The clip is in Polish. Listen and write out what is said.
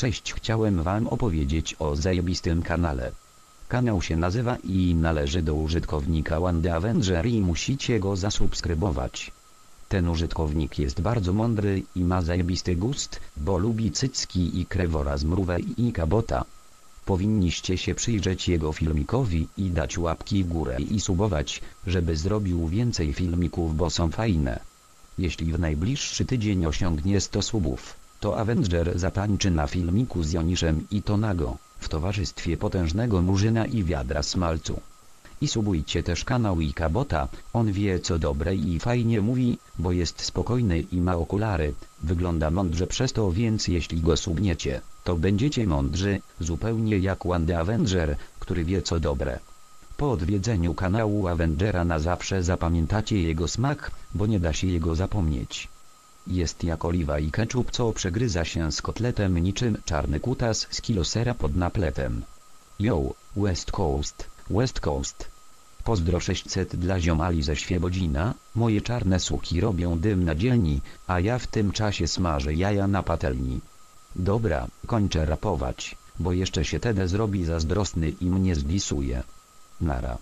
Cześć chciałem wam opowiedzieć o zajebistym kanale. Kanał się nazywa i należy do użytkownika Wandy Avenger i musicie go zasubskrybować. Ten użytkownik jest bardzo mądry i ma zajebisty gust, bo lubi cycki i krewora z mrówę i kabota. Powinniście się przyjrzeć jego filmikowi i dać łapki w górę i subować, żeby zrobił więcej filmików, bo są fajne. Jeśli w najbliższy tydzień osiągnie 100 subów, to Avenger zatańczy na filmiku z Joniszem i to nago, w towarzystwie potężnego murzyna i wiadra smalcu. I subujcie też kanał i kabota, on wie co dobre i fajnie mówi, bo jest spokojny i ma okulary, wygląda mądrze przez to więc jeśli go subniecie, to będziecie mądrzy, zupełnie jak Wandy Avenger, który wie co dobre. Po odwiedzeniu kanału Avengera na zawsze zapamiętacie jego smak, bo nie da się jego zapomnieć. Jest jak oliwa i ketchup co przegryza się z kotletem niczym czarny kutas z kilosera pod napletem. Yo, West Coast, West Coast. Pozdro 600 dla ziomali ze Świebodzina, moje czarne suki robią dym na dzielni, a ja w tym czasie smażę jaja na patelni. Dobra, kończę rapować, bo jeszcze się Tede zrobi zazdrosny i mnie zdisuje. Nara.